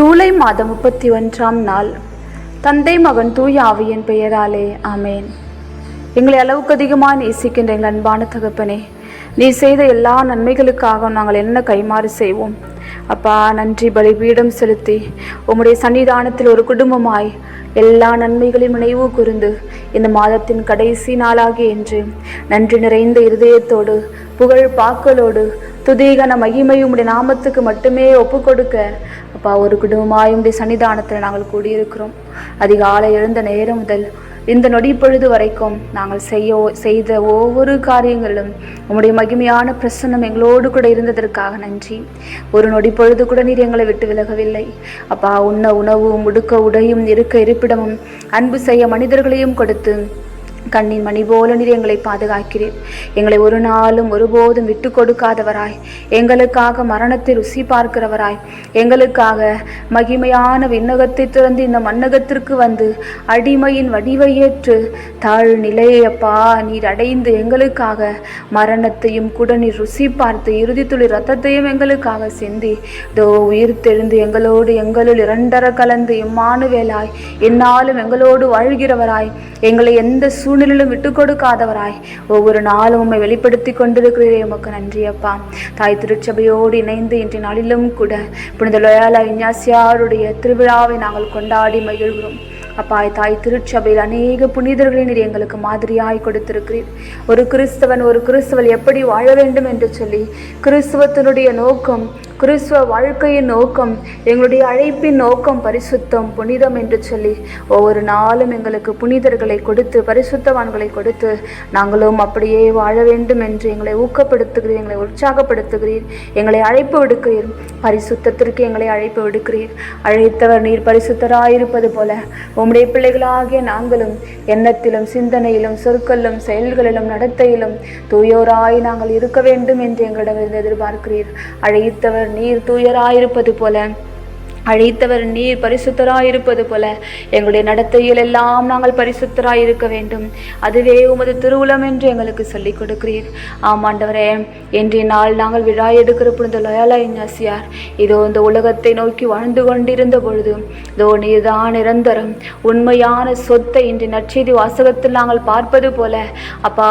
ஜூலை மாதம் முப்பத்தி ஒன்றாம் நாள். தந்தை மகன் தூய ஆவியின் பெயராலே ஆமேன். எங்களை அளவுக்கு அதிகமாக நேசிக்கின்ற எங்கள் அன்பான தகப்பனே நீ செய்த எல்லா நன்மைகளுக்காக நாங்கள் என்ன கைமாறு செய்வோம்? அப்பா நன்றி பலிபீடம் செலுத்தி உம்முடைய சன்னிதானத்தில் ஒரு குடும்பமாய் எல்லா நன்மைகளையும் நினைவு கூர்ந்து இந்த மாதத்தின் கடைசி நாளாகிய என்று நன்றி நிறைந்த இருதயத்தோடு புகழ் பாக்களோடு துதிகன மகிமையும் உடைய நாமத்துக்கு மட்டுமே ஒப்பு கொடுக்க அப்பா ஒரு குடும்பமாய் உடைய சன்னிதானத்தில் நாங்கள் கூடியிருக்கிறோம். அதிகாலை எழுந்த நேரம் முதல் இந்த நொடி பொழுது வரைக்கும் நாங்கள் செய்ய செய்த ஒவ்வொரு காரியங்களிலும் உங்களுடைய மகிமையான பிரசன்னம் எங்களோடு கூட இருந்ததற்காக நன்றி. ஒரு நொடி பொழுது கூட நீர் எங்களை விட்டு விலகவில்லை. அப்பா உண்ண உணவும் உடுக்க உடையும் இருக்க இருப்பிடமும் அன்பு செய்ய மனிதர்களையும் கொடுத்து கண்ணின் மணி போல நீர் எங்களை பாதுகாக்கிறீர். எங்களை ஒரு நாளும் ஒருபோதும் விட்டு கொடுக்காதவராய் எங்களுக்காக மரணத்தை ருசி பார்க்கிறவராய். எங்களுக்காக மகிமையான விண்ணகத்தை திறந்து இந்த மண்ணகத்திற்கு வந்து அடிமையின் வடிவை ஏற்று தாழ் நிலையப்பா நீர் அடைந்து எங்களுக்காக மரணத்தையும் கூட நீர் ருசி பார்த்து இறுதி துளி ரத்தத்தையும் எங்களுக்காக சிந்தி தோ உயிர் தெழுந்து எங்களோடு எங்களுள் இரண்டர கலந்து இம்மானுவேலாய் என்னாலும் எங்களோடு வாழ்கிறவராய். எங்களை எந்த சூழ் சூழ்நிலையிலும் விட்டு கொடுக்காதவராய். ஒவ்வொரு நாளும் உண்மை வெளிப்படுத்தி கொண்டிருக்கிறீரே உமக்கு நன்றி அப்பா. தாய் திருச்சபையோடு இணைந்து இன்றைய நாளிலும் கூட புனித லோயாலா இஞ்ஞாசியாருடைய திருவிழாவை நாங்கள் கொண்டாடி மகிழ்கிறோம். அப்பா தாய் திருச்சபையில் அநேக புனிதர்களை நீர் எங்களுக்கு மாதிரியாய் கொடுத்திருக்கிறீர். ஒரு கிறிஸ்தவன் ஒரு கிறிஸ்தவள் எப்படி வாழ வேண்டும் என்று சொல்லி கிறிஸ்துவத்தினுடைய நோக்கம் கிறிஸ்துவ வாழ்க்கையின் நோக்கம் எங்களுடைய அழைப்பின் நோக்கம் பரிசுத்தம் புனிதம் என்று சொல்லி ஒவ்வொரு நாளும் எங்களுக்கு புனிதர்களை கொடுத்து பரிசுத்தவான்களை கொடுத்து நாங்களும் அப்படியே வாழ வேண்டும் என்று எங்களை ஊக்கப்படுத்துகிறீர் எங்களை உற்சாகப்படுத்துகிறீர் எங்களை அழைப்பு விடுக்கிறீர். பரிசுத்தத்திற்கு எங்களை அழைப்பு விடுக்கிறீர். அழைத்தவர் நீர் பரிசுத்தராயிருப்பது போல உம்முடைய பிள்ளைகளாகிய நாங்களும் எண்ணத்திலும் சிந்தனையிலும் சொற்களிலும் செயல்களிலும் நடத்தையிலும் தூயோராய் நாங்கள் இருக்க வேண்டும் என்று எங்களிடமிருந்து எதிர்பார்க்கிறீர். அழைத்தவர் நீர் தூயராயிருப்பது போல அழைத்தவர் நீர் பரிசுத்தராயிருப்பது போல எங்களுடைய நடத்தையில் எல்லாம் நாங்கள் பரிசுத்தராய் இருக்க வேண்டும். அதுவே உமது திருவுளம் என்று எங்களுக்கு சொல்லிக் கொடுக்கிறீர். ஆமாண்டவரே இன்றைய நாள் நாங்கள் விழா எடுக்கிற பொழுது லயாலா இஞ்ஞாசியார் இதோ இந்த உலகத்தை நோக்கி வாழ்ந்து கொண்டிருந்த பொழுது இதோ நீர்தான் நிரந்தரம். உண்மையான சொத்தை இன்று நற்செய்தி வாசகத்தில் நாங்கள் பார்ப்பது போல அப்பா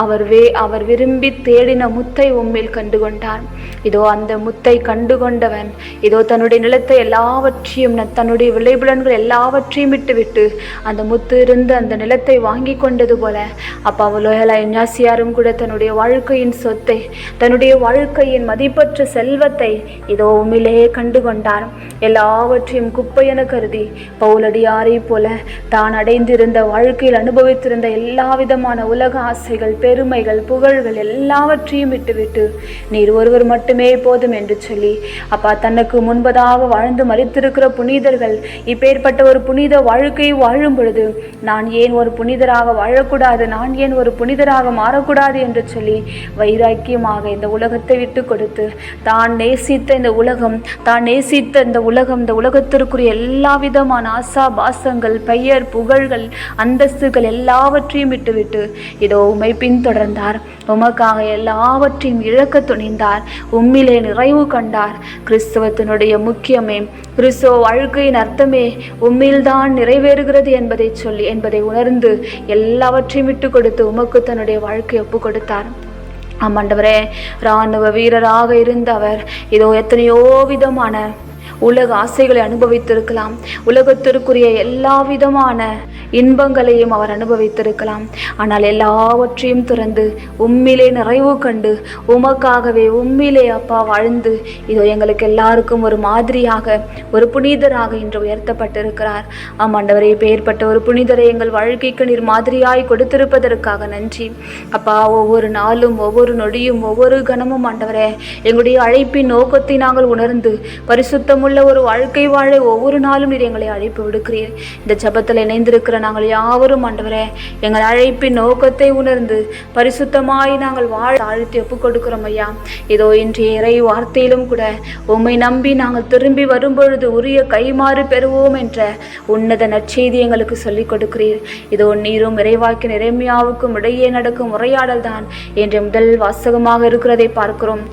அவர் வே அவர் விரும்பி தேடின முத்தை உண்மையில் கண்டு கொண்டார் இதோ அந்த முத்தை கண்டு கொண்டவன் இதோ தன்னுடைய நிலத்தை எல்லாவற்றையும் ந- தன்னுடைய விளைபுலன்கள் எல்லாவற்றையும் விட்டுவிட்டு அந்த முத்து இருந்து அந்த நிலத்தை வாங்கி கொண்டது போல அப்பா லோயலா இஞ்ஞாசியாரும் கூட தன்னுடைய வாழ்க்கையின் சொத்தை தன்னுடைய வாழ்க்கையின் மதிப்பற்ற செல்வத்தை இதோ உண்மையிலே கண்டு கொண்டார் எல்லாவற்றையும் குப்பையென கருதி பவுலடியாரை போல தான் அடைந்திருந்த வாழ்க்கையில் அனுபவித்திருந்த எல்லா விதமான உலக ஆசைகள் பெருமைகள் புகழ்கள் எல்லாவற்றையும் விட்டுவிட்டு நீர் ஒருவர் மட்டுமே போதும் என்று சொல்லி அப்பா தனக்கு முன்பதாக வாழ்ந்து மறித்திருக்கிற புனிதர்கள் இப்பேற்பட்ட ஒரு புனித வாழ்க்கையை வாழும் பொழுது நான் ஏன் ஒரு புனிதராக வாழக்கூடாது நான் ஏன் ஒரு புனிதராக மாறக்கூடாது என்று சொல்லி வைராக்கியமாக இந்த உலகத்தை விட்டு கொடுத்து தான் நேசித்த இந்த உலகம் தான் நேசித்த இந்த உலகம் இந்த உலகத்திற்குரிய எல்லா விதமான ஆசா பாசங்கள் பெயர் புகழ்கள் அந்தஸ்துகள் எல்லாவற்றையும் விட்டுவிட்டு இதோ உமை பின்தொடர்ந்தார். உமக்காக எல்லாவற்றையும் இழக்க துணிந்தார். உம்மிலே நிறைவு கண்டார். கிறிஸ்தவத்தினுடைய முக்கியமே கிறிஸ்தோ வாழ்க்கையின் அர்த்தமே உம்மில்தான் நிறைவேறுகிறது என்பதை சொல்லி என்பதை உணர்ந்து எல்லாவற்றையும் விட்டு கொடுத்து உமக்கு தன்னுடைய வாழ்க்கை ஒப்பு கொடுத்தார். ஆமாண்டவரே இராணுவ வீரராக இருந்த அவர் இதோ எத்தனையோ விதமான உலக ஆசைகளை அனுபவித்திருக்கலாம். உலகத்திற்குரிய எல்லா விதமான இன்பங்களையும் அவர் அனுபவித்திருக்கலாம். ஆனால் எல்லாவற்றையும் துறந்து உம்மிலே நிறைவு கண்டு உமக்காகவே உம்மிலே அப்பா வாழ்ந்து இதோ எங்களுக்கு எல்லாருக்கும் ஒரு மாதிரியாக ஒரு புனிதராக இன்று உயர்த்தப்பட்டிருக்கிறார். ஆமாண்டவரே பெயர்பட்ட ஒரு புனிதரை எங்கள் வாழ்க்கைக்கு நீர் மாதிரியாய் கொடுத்திருப்பதற்காக நன்றி. அப்பா ஒவ்வொரு நாளும் ஒவ்வொரு நொடியும் ஒவ்வொரு கணமும் ஆண்டவரே எங்களுடைய அழைப்பின் நோக்கத்தை நாங்கள் உணர்ந்து பரிசுத்தமுள்ள ஒரு வாழ்க்கை வாழ ஒவ்வொரு நாளும் நீர் எங்களை அழைப்பு விடுக்கிறீர். இந்த ஜபத்தில் இணைந்திருக்கிற நாங்கள் யாவரும் ஆண்டவரே எங்கள் அழைப்பின் நோக்கத்தை உணர்ந்து பரிசுத்தமாய் நாங்கள் வாழ தாழ்த்தி ஒப்புக் கொடுக்கிறோம் ஐயா. இதோ இன்றைய இறை வார்த்தையிலும் கூட உம்மை நம்பி நாங்கள் திரும்பி வரும்பொழுது உரிய கைமாறு பெறுவோம் என்ற உன்னத நற்செய்தி எங்களுக்கு சொல்லிக் கொடுக்கிறீர். இதோ நீரும் இறைவாக்கி இறைமையாவுக்கும் இடையே நடக்கும் உரையாடல் தான் என்ற முதல் வாசகமாக இருக்கிறதை பார்க்கிறோம்.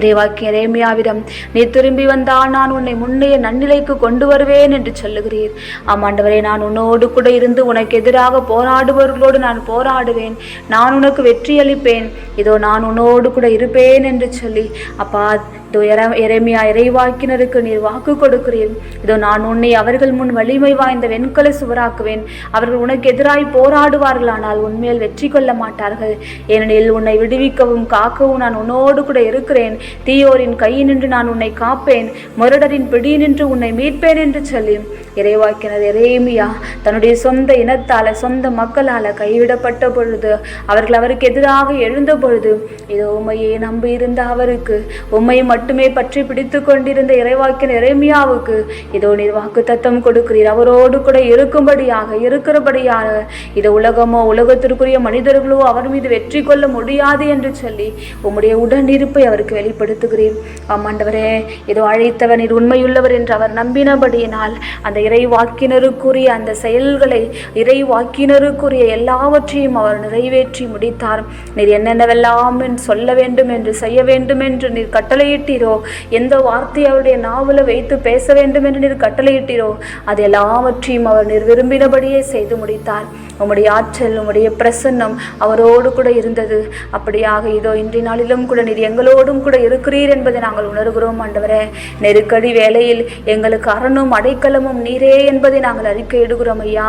இறைவாக்கி ரேமியாவிடம் நீ திரும்பி வந்தால் நான் உன்னை முன்னைய நன்னிலைக்கு கொண்டு வருவேன் என்று சொல்லுகிறீர். ஆமாண்டவரே நான் உன்னோடு கூட இருந்து உனக்கு எதிராக போராடுபவர்களோடு நான் போராடுவேன். நான் உனக்கு வெற்றியளிப்பேன் இதோ நான் உன்னோடு கூட இருப்பேன் என்று சொல்லி அப்பா இதோ இறைமையா இறைவாக்கினருக்கு நீர் வாக்கு கொடுக்கிறீர். இதோ நான் உன்னை அவர்கள் முன் வலிமை வாய்ந்த வெண்கலை சுவராக்குவேன். அவர்கள் உனக்கு எதிராய் போராடுவார்களானால் உன்மேல் வெற்றி கொள்ள மாட்டார்கள். ஏனெனில் உன்னை விடுவிக்கவும் காக்கவும் நான் உன்னோடு கூட இருக்கிறேன். தீயோரின் கையினின்று நான் உன்னை காப்பேன் முரடரின் பிடியினின்று உன்னை மீட்பேன் என்று சொல்லி இறைவாக்கினது எரேமியா தன்னுடைய சொந்த இனத்தால சொந்த மக்களால கைவிடப்பட்ட பொழுது அவர்கள் அவருக்கு எதிராக எழுந்த பொழுது இதோ உண்மையை நம்பி இருந்த அவருக்கு உண்மையை மட்டுமே பற்றி பிடித்து கொண்டிருந்த இறைவாக்கின் இறைமியாவுக்கு இதோ நீர் வாக்கு தத்தம் கொடுக்கிறீர். அவரோடு கூட இருக்கும்படியாக இருக்கிறபடியாக இதோ உலகமோ உலகத்திற்குரிய மனிதர்களோ அவர் மீது வெற்றி கொள்ள முடியாது என்று சொல்லி உம்முடைய உடனிருப்பை அவருக்கு வெளிப்படுத்துகிறீர் ஆமாண்டவரே இதோ அழைத்தவர் நீர் உண்மையுள்ளவர் என்று அவர் நம்பினபடியினால் அந்த இறைவாக்கினருக்குரிய அந்த செயல்களை இறைவாக்கினருக்குரிய எல்லாவற்றையும் அவர் நிறைவேற்றி முடித்தார். நீர் என்னென்னவெல்லாம் சொல்ல வேண்டும் என்று செய்ய வேண்டும் என்று நீர் கட்டளையிட்டீரோ? எந்த வார்த்தை அவருடைய நாவல வைத்து பேச வேண்டும் என்று நீர் கட்டளையிட்டீரோ? அது எல்லாவற்றையும் அவர் நீர் விரும்பினபடியே செய்து முடித்தார். உம்முடைய ஆற்றல் உம்முடைய பிரசன்னம் அவரோடு கூட இருந்தது. அப்படியாக இதோ இன்றைய நாளிலும் கூட நீர் எங்களோடும் கூட இருக்கிறீர் என்பதை நாங்கள் உணர்கிறோம் ஆண்டவரே. நெருக்கடி வேளையில் எங்களுக்கு அரணும் அடைக்கலமும் நீரே என்பதை நாங்கள் அறிக்கையிடுகிறோம் ஐயா.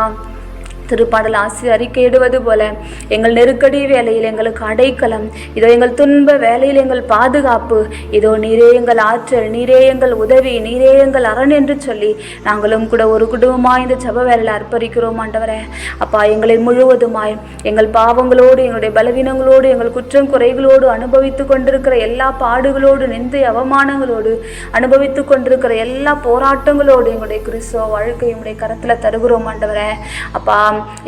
திருப்பாடல் ஆசிரியர் அறிக்கையிடுவது போல எங்கள் நெருக்கடி வேலையில் எங்களுக்கு அடைக்கலம் இதோ எங்கள் துன்ப வேலையில் எங்கள் பாதுகாப்பு இதோ நீரே எங்கள் ஆற்றல் நீரே எங்கள் உதவி நீரே எங்கள் அரண் என்று சொல்லி நாங்களும் கூட ஒரு குடும்பமாய் இந்த ஜப வேலையில் அர்ப்பரிக்கிறோம் ஆண்டவரே. அப்பா எங்களை முழுவதுமாய் எங்கள் பாவங்களோடு எங்களுடைய பலவீனங்களோடு எங்கள் குற்றம் குறைகளோடு அனுபவித்து கொண்டிருக்கிற எல்லா பாடுகளோடு நிந்தை அவமானங்களோடு அனுபவித்து கொண்டிருக்கிற எல்லா போராட்டங்களோடு எங்களுடைய கிறிஸ்துவ வாழ்க்கை எங்களுடைய கரத்தில் தருகிறோம் ஆண்டவரே. அப்பா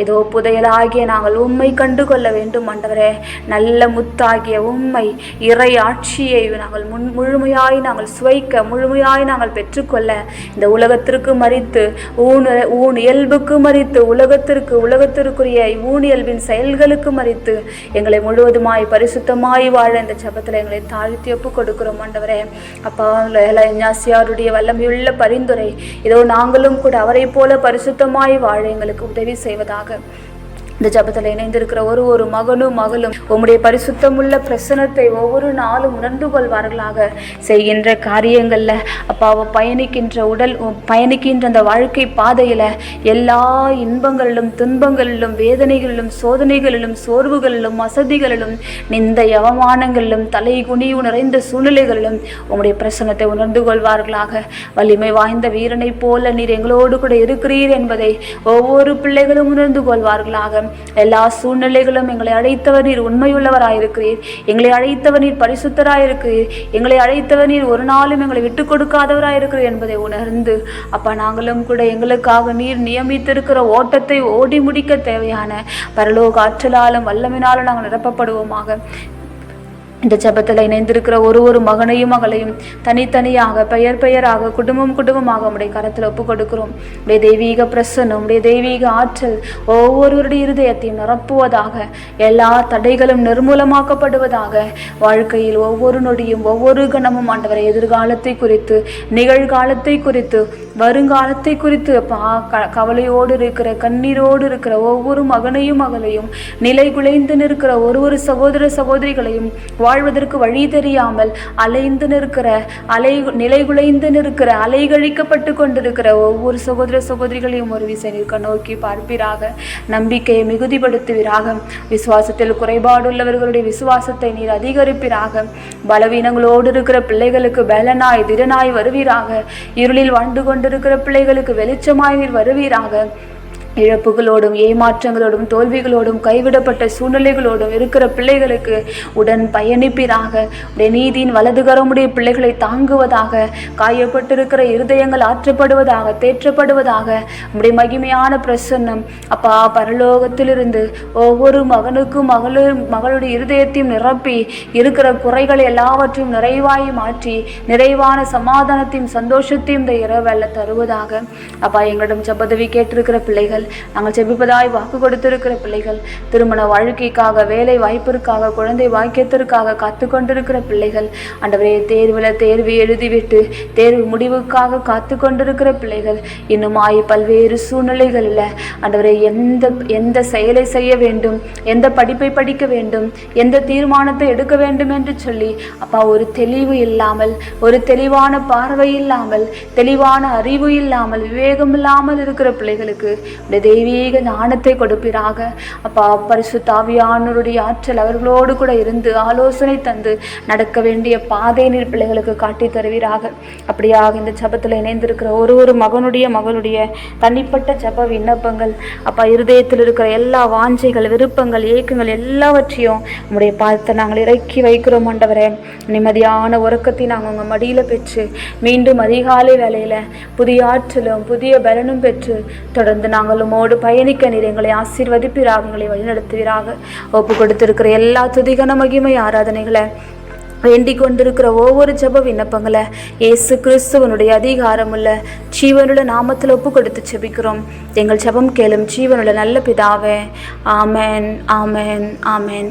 இதோ புதையலாகிய நாங்கள் உண்மை கண்டு கொள்ள வேண்டும் ஆண்டவரே. நல்ல முத்தாகிய உண்மை இறை ஆட்சியை நாங்கள் முன் முழுமையாய் நாங்கள் சுவைக்க முழுமையாய் நாங்கள் பெற்றுக்கொள்ள. இந்த உலகத்திற்கு மறித்து ஊன் ஊன் இயல்புக்கு மறித்து உலகத்திற்கு உலகத்திற்குரிய ஊனியல்பின் செயல்களுக்கு மறித்து எங்களை முழுவதுமாய் பரிசுத்தமாய் வாழ இந்த ஜபத்தில் எங்களை தாழ்த்தி ஒப்பு கொடுக்கிறோம் ஆண்டவரே. அப்பா ஞாசியாருடைய வல்லமையுள்ள பரிந்துரை இதோ நாங்களும் கூட அவரை போல பரிசுத்தமாய் வாழ எங்களுக்கு உதவி செய்வதாக இந்த ஜபத்தில் இணைந்திருக்கிற ஒரு ஒரு மகனும் மகளும் உம்முடைய பரிசுத்தமுள்ள பிரசனத்தை ஒவ்வொரு நாளும் உணர்ந்து கொள்வார்களாக. செய்கின்ற காரியங்களில் அப்பாவை பயணிக்கின்ற உடல் பயணிக்கின்ற அந்த வாழ்க்கை பாதையில் எல்லா இன்பங்களிலும் துன்பங்களிலும் வேதனைகளிலும் சோதனைகளிலும் சோர்வுகளிலும் வசதிகளிலும் நிந்த அவமானங்களிலும் தலை குனிவு நிறைந்த சூழ்நிலைகளிலும் உம்முடைய பிரசனத்தை உணர்ந்து கொள்வார்களாக. வலிமை வாய்ந்த வீரனைப் போல நீர் எங்களோடு கூட இருக்கிறீர் என்பதை ஒவ்வொரு பிள்ளைகளும் உணர்ந்து கொள்வார்களாக. எல்லா சூழ்நிலைகளும் எங்களை அழைத்தவர் நீர் உண்மையுள்ளவராயிருக்கிறீர். எங்களை அழைத்தவர் நீர் பரிசுத்தராயிருக்கிறீர். எங்களை அழைத்தவர் நீர் ஒரு நாளும் எங்களை விட்டு கொடுக்காதவராயிருக்கிறீர் என்பதை உணர்ந்து அப்பா நாங்களும் கூட எங்களுக்காக நீர் நியமித்திருக்கிற ஓட்டத்தை ஓடி முடிக்க தேவையான பரலோக ஆற்றலாலும் வல்லமினாலும் நாங்கள் நிரப்பப்படுவோமாக. இந்த ஜெபத்தில் இணைந்திருக்கிற ஒரு ஒரு மகனையும் மகளையும் தனித்தனியாக பெயர் பெயராக குடும்பம் குடும்பமாக உடைய கரத்தில் ஒப்பு கொடுக்கிறோம் உடைய தெய்வீக பிரசன்னம் உடைய தெய்வீக ஆற்றல் ஒவ்வொருவருடைய இருதயத்தையும் நிரப்புவதாக எல்லா தடைகளும் நிர்மூலமாக்கப்படுவதாக வாழ்க்கையில் ஒவ்வொரு நொடியும் ஒவ்வொரு கணமும் ஆண்டவரை எதிர்காலத்தை குறித்து நிகழ்காலத்தை குறித்து வருங்காலத்தை குறித்து பா க கவலையோடு இருக்கிற கண்ணீரோடு இருக்கிற ஒவ்வொரு மகனையும் மகளையும் நிலை குலைந்து நிற்கிற ஒரு ஒரு சகோதர சகோதரிகளையும் வாழ்வதற்கு வழி தெரியாமல் அலைந்து நிற்கிற அலை நிலைகுலைந்து நிற்கிற அலைகழிக்கப்பட்டு கொண்டிருக்கிற ஒவ்வொரு சகோதர சகோதரிகளையும் ஒரு விசை நிற்க நோக்கி பார்ப்பீராக. நம்பிக்கையை மிகுதிப்படுத்துவீராக. விசுவாசத்தில் குறைபாடுள்ளவர்களுடைய விசுவாசத்தை நீர் அதிகரிப்பீராக. பலவீனங்களோடு இருக்கிற பிள்ளைகளுக்கு பலனாய் திடனாய் வருவீராக. இருளில் வாழ்ந்து கொண்டு கொண்டிருக்கிற பிள்ளைகளுக்கு வெளிச்சமாய் நீர் வருவீராக. இழப்புகளோடும் ஏமாற்றங்களோடும் தோல்விகளோடும் கைவிடப்பட்ட சூழ்நிலைகளோடும் இருக்கிற பிள்ளைகளுக்கு உடன் பயணிப்பீராக. உடைய நீதியின் வலதுகரமுடைய பிள்ளைகளை தாங்குவதாக காயப்பட்டிருக்கிற இருதயங்கள் ஆற்றப்படுவதாக தேற்றப்படுவதாக உடைய மகிமையான பிரசன்னம். அப்பா பரலோகத்திலிருந்து ஒவ்வொரு மகனுக்கும் மகளும் மகளுடைய இருதயத்தையும் நிரப்பி இருக்கிற குறைகளை எல்லாவற்றையும் நிறைவாய் மாற்றி நிறைவான சமாதானத்தையும் சந்தோஷத்தையும் இந்த இரவல்ல தருவதாக. அப்பா எங்களிடம் ஜபதவி கேட்டிருக்கிற பிள்ளைகள் நாங்கள் செபிப்பதாய் வாக்கு கொடுத்திருக்கிற பிள்ளைகள் திருமண வாழ்க்கைக்காக வேலை வாய்ப்பிற்காக குழந்தை வாக்கியத்திற்காக காத்து கொண்டிருக்கிற பிள்ளைகள் ஆண்டவரே தேர்வில் தேர்வு எழுதிவிட்டு தேர்வு முடிவுக்காக காத்து கொண்டிருக்கிற பிள்ளைகள் இன்னுமாய் பல்வேறு சூழ்நிலைகளில் ஆண்டவரே எந்த எந்த செயலை செய்ய வேண்டும் எந்த படிப்பை படிக்க வேண்டும் எந்த தீர்மானத்தை எடுக்க வேண்டும் என்று சொல்லி அப்பா ஒரு தெளிவு இல்லாமல் ஒரு தெளிவான பார்வை இல்லாமல் தெளிவான அறிவு இல்லாமல் விவேகம் இல்லாமல் இருக்கிற பிள்ளைகளுக்கு இந்த தெய்வீக ஞானத்தை கொடுப்பீராக. அப்பா பரிசு தாவியானவருடைய ஆற்றல் அவர்களோடு கூட இருந்து ஆலோசனை தந்து நடக்க வேண்டிய பாதை நீர் பிள்ளைகளுக்கு காட்டி தருவீராக. அப்படியாக இந்த ஜபத்தில் இணைந்திருக்கிற ஒரு ஒரு மகனுடைய மகளுடைய தனிப்பட்ட ஜப விண்ணப்பங்கள் அப்பா இருதயத்தில் இருக்கிற எல்லா வாஞ்சைகள் விருப்பங்கள் ஏக்கங்கள் எல்லாவற்றையும் உங்களுடைய பார்த்து நாங்கள் இறக்கி வைக்கிறோம் ஆண்டவரே. நிம்மதியான உறக்கத்தை நாங்கள் உங்கள் மடியில் பெற்று மீண்டும் அதிகாலை வேலையில் புதிய ஆற்றலும் புதிய பலனும் பெற்று தொடர்ந்து நாங்கள் உமோடு பயணிக்க நீர் எங்களை ஆசீர்வதிப்பீராக எங்களை வழிநடத்துவீராக. ஒப்பு கொடுத்திருக்கிற எல்லா துதிகன மகிமை ஆராதனைகளை வேண்டிக் கொண்டிருக்கிற ஒவ்வொரு ஜெப விண்ணப்பங்களை இயேசு கிறிஸ்துவனுடைய அதிகாரமுள்ள ஜீவனுள்ள நாமத்தில் ஒப்பு கொடுத்து ஜெபிக்கிறோம். எங்கள் ஜெபம் கேளும் ஜீவனுள்ள நல்ல பிதாவே. ஆமேன் ஆமேன் ஆமேன்.